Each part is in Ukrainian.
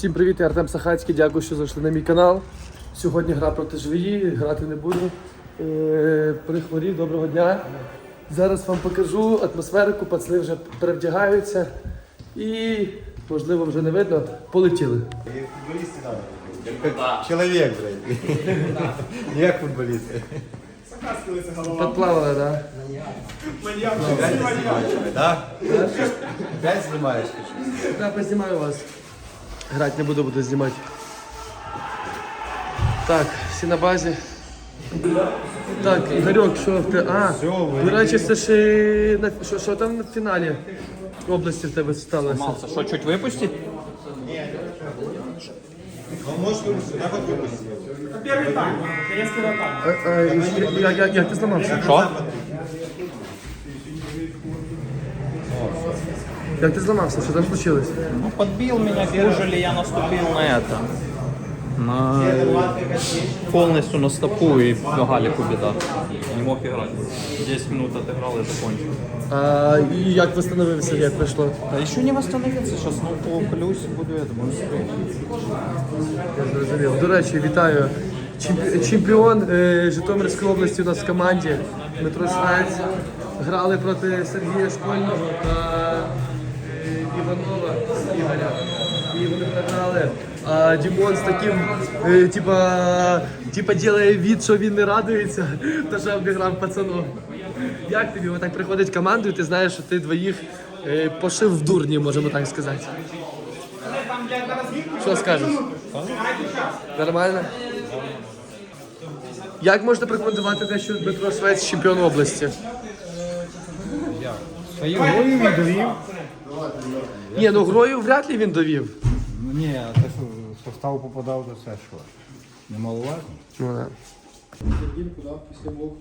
Всім привіт, я Артем Сахацький, дякую, що зайшли на мій канал. Сьогодні гра проти живії, грати не буду. Е, Прихворів, доброго дня. Зараз вам покажу атмосферику, пацани вже перевдягаються і, можливо, вже не видно, полетіли. И футболисты надо. Как человек, блядь. Не как футболисты. Подплавали, так? Опять снимаешь? Да? Я познімаю вас. Грати не буду, буду знімати. Так, всі на базі. Так, Ігорьок, що в те. А, до речі, це ж е, на що, що там на фіналі області в тебе сталося? Мался, що, чуть випустить? Он может выпустить, да, вот выпустить. Первый тайм, резкий тайм. А, а, і- як, як, як ти зламався? Що? Як ти зламався? Що там случилось? Ну, подбил меня, кужили, я наступил на это. На... Полностью на стопу и до Галику беда. Не мог играть. 10 минут отыграл и закончил. А, і як встановився, як пройшло? Да еще не восстановился, сейчас ну поуклюсь, буду это, буду Я зрозумів. До речі, вітаю. Чемпі- Чемпіон е, Житомирської області у нас в команді Дмитро Швець. Грали проти Сергія Школьного та А Дімон з таким, е, типа, типа ділає від, що він не радується, та що обіграв пацанов. Як тобі отак приходить команда, і ти знаєш, що ти двоїх е, пошив в дурні, можемо так сказати. Що скажеш? Нормально? Як можна прокоментувати те, що Дмитро Швець чемпіон області? Свою грою він довів. Ні, ну грою вряд ли він довів. Ну, Ні, а те, що в состав попадав, то це що? Немаловажно. Ну, да. Да, після блок.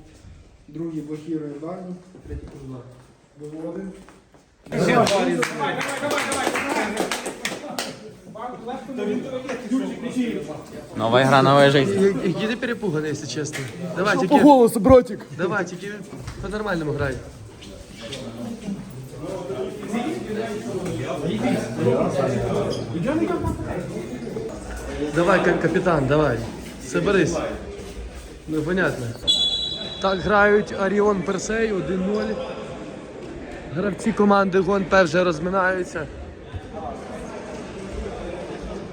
Другий блокує дальній, третій кузла. Виводимо. Новая игра, новая жизнь. Які ти перепуганий, якщо чесно. Давай, тільки... По голосу, братик. Давай, тільки по-нормальному грай. Давай, ка- капітан, давай. Соберись. Ну, понятно. Так грають Аріон Персей 1-0. Гравці команди Гон вже розминаються.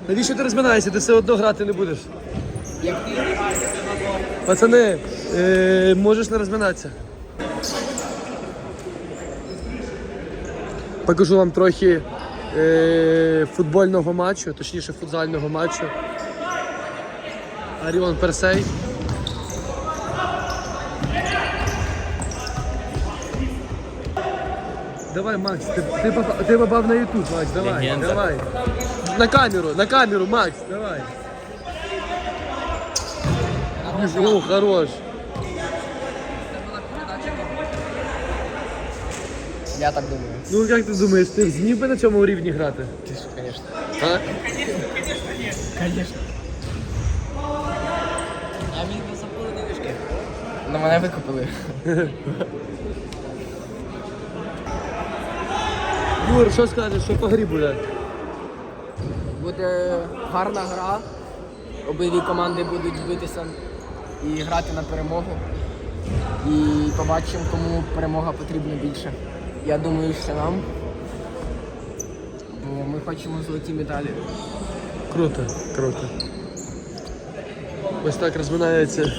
Навіщо ти розминаєшся? Ти все одно грати не будеш. Пацани, е, можеш не розминатися. Покажу вам трохи е, футбольного матчу, точніше футзального матчу. Аріон Персей. Давай, Макс, ти, ти, ти попав на Ютуб, Макс, давай, Легенда. давай. На камеру, на камеру, Макс, давай. О, хорош. Я так думаю. Ну як ти думаєш, ти зміг би на цьому рівні грати? Ти ж, звісно. А? Я міг би запалити вишки. На мене викупили. Юр, що скажеш, що по грі буде? Буде гарна гра. Обидві команди будуть битися і грати на перемогу. І побачимо, кому перемога потрібна більше. Я думаю, що нам. Бо ми хочемо золоті медалі. Круто, круто. Ось так розминається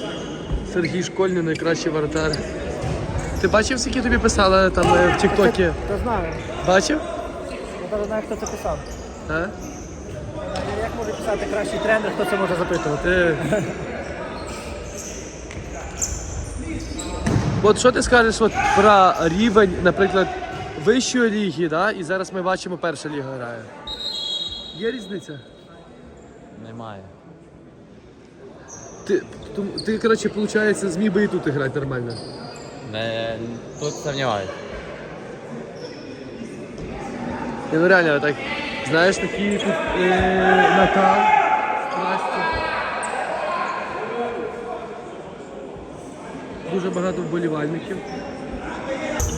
Сергій Школьний, найкращий воротар. Ти бачив, скільки тобі писали там е, в Тіктокі? Та знаю, Бачив? я навіть знаю, хто це писав. А? Як може писати кращий тренер, хто це може запитувати? Е. От що ти скажеш от, про рівень, наприклад, вищої ліги, да? і зараз ми бачимо, перша ліга грає. Є різниця? Немає. Ти, ту- ти коротше, виходить, зміг би і тут грати нормально. Не, тут сомневаюсь. Ні, ну реально, так, знаєш, такий тут е, накал Дуже багато вболівальників.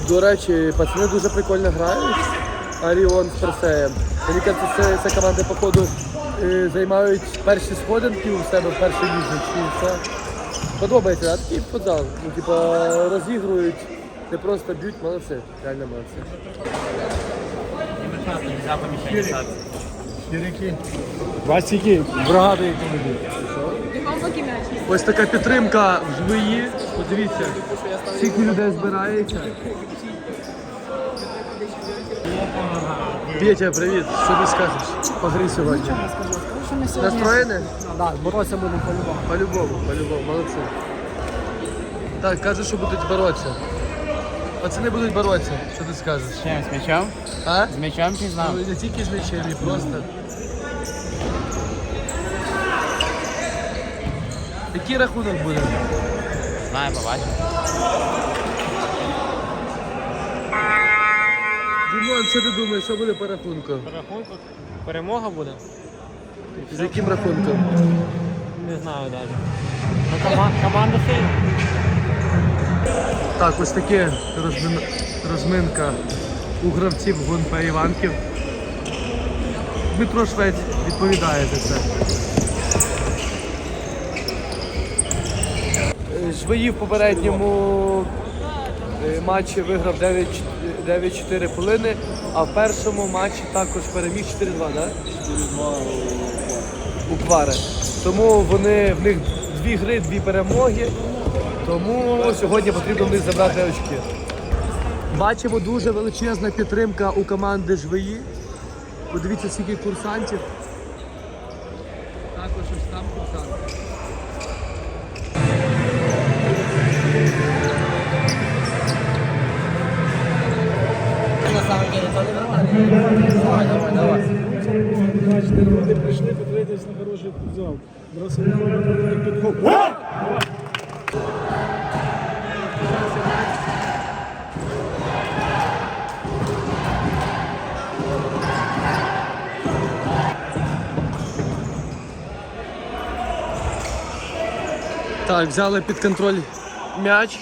До речі, пацани дуже прикольно грають. Аріон з Персеєм. Мені кажеться, це, це команди, походу, е, займають перші сходинки у себе в першій. Подобається, а такий футзал. Ну, типа, розігрують, не просто б'ють, молодці, реально молодці. Вас які бригади які? Ось така підтримка в жвиї. Подивіться, скільки людей збирається. Петя, привіт. Що ти скажеш по грі сьогодні? Настроєний? Так, боротися будемо по-любому. По-любому, по-любому, молодці. Так, кажуть, що будуть боротися. Пацани будуть боротися. Що ти скажеш? Чим, з м'ячом? А? З м'ячом чи знав? Ну, не тільки з м'ячем, і просто. Який рахунок буде? Знаю, побачимо. Дімон, що ти думаєш, що буде по рахунку? Рахунку перемога буде? З яким рахунком? Не знаю навіть. Ну, кома- команда сильна. Так, ось таке розмин... розминка у гравців ГУНП Іванків. Дмитро Швець відповідає за це. Жваї в попередньому е, матчі виграв 9 9-4 полини, а в першому матчі також переміг 4-2, так? 4-2 у Квари. Тому вони в них дві гри, дві перемоги. Тому сьогодні потрібно в них забрати очки. Бачимо дуже величезна підтримка у команди Жвиї. Подивіться, скільки курсантів. Подивитись на хороший футзал. Зараз вони ходять як підхоп. Так, взяли під контроль м'яч.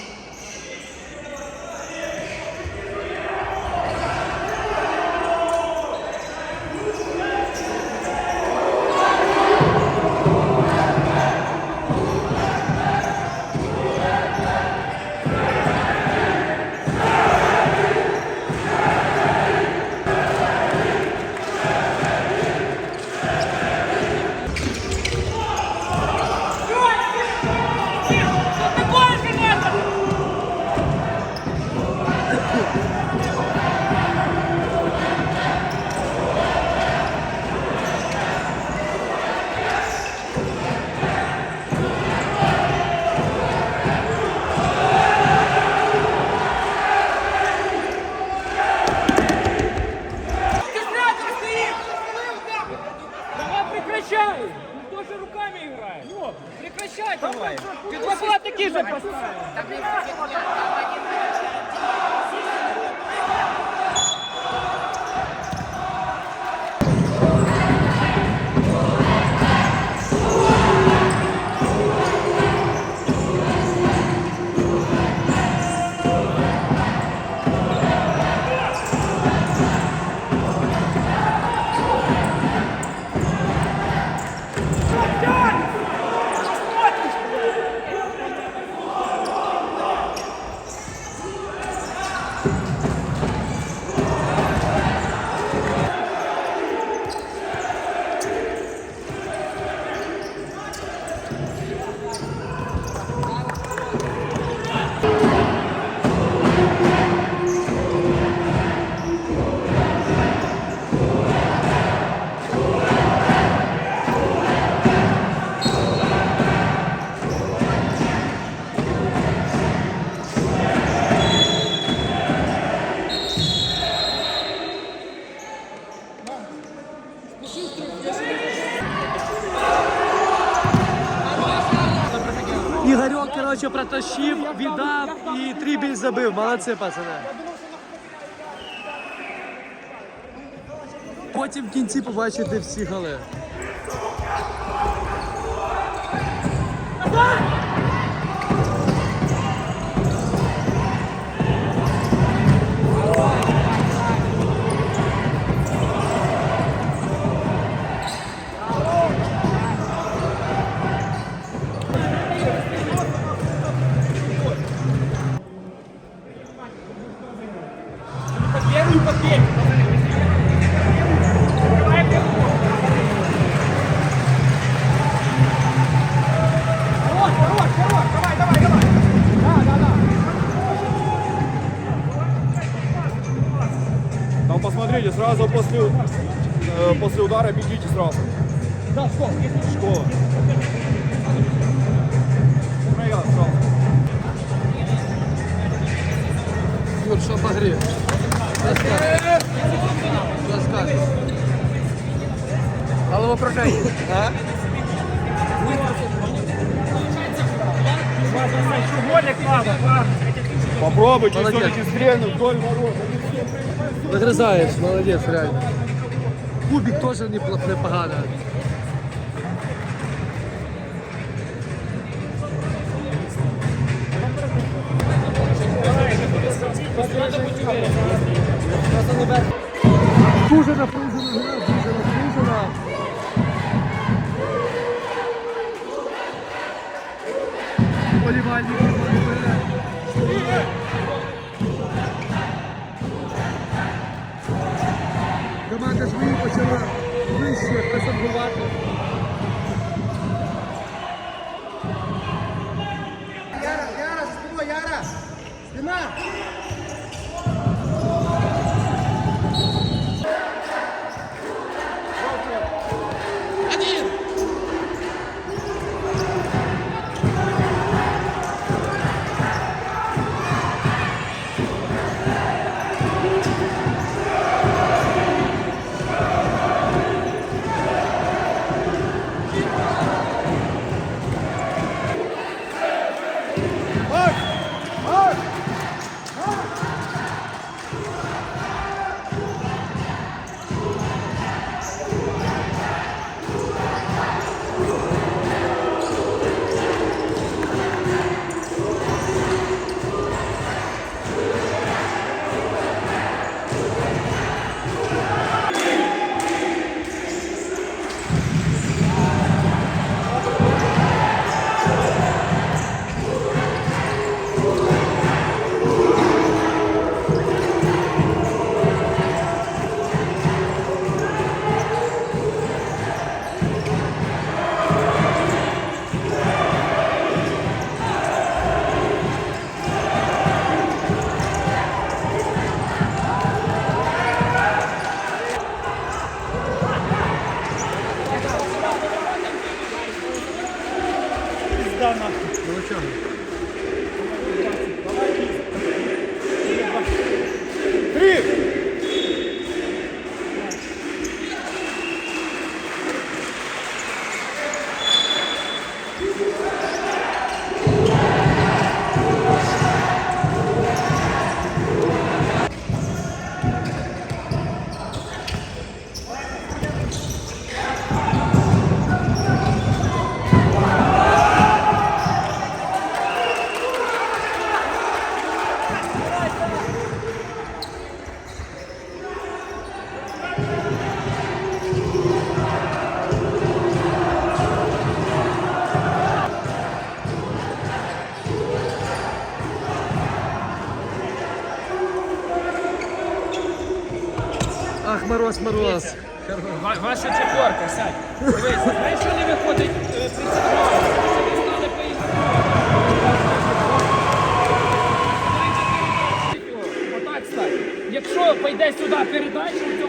Коротше, протащив, віддав і трібіль забив. Молодці, пацани. Потім в кінці побачите всі голи. после удара бегите сразу. Да, школа. Школа. Мега сразу. Юр, что обогрев? Доскажешь. Голову прокаи. А? Попробуй, чуть-чуть стрельнуть вдоль ворот. Загрызаешь, молодец, реально. Кубик теж неплохо, непогано. Дуже Мороз, мороз. Ва- Ваша четверка, сядь. Знаєш, що не виходить е, при цьому? Отак стань. Якщо пойде сюди передача у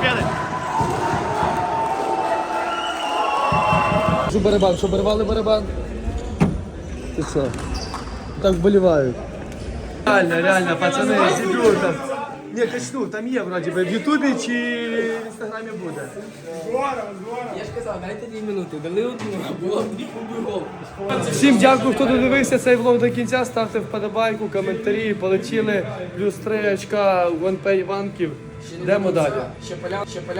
зробили. Що барабан, що барабали барабан? Ти що? Так вболівають. Реально, реально, пацаны сидю там. Ні, качну, там є вроді би в Ютубі чи в інстаграмі буде. Я ж казав, дайте дві минути. Дали одну, а було б дві гол. Всім дякую, хто додивився цей влог до кінця. Ставте вподобайку, коментарі, полетіли. Плюс три очка в ОНП Іванків. Йдемо далі. Ще поля, ще поля.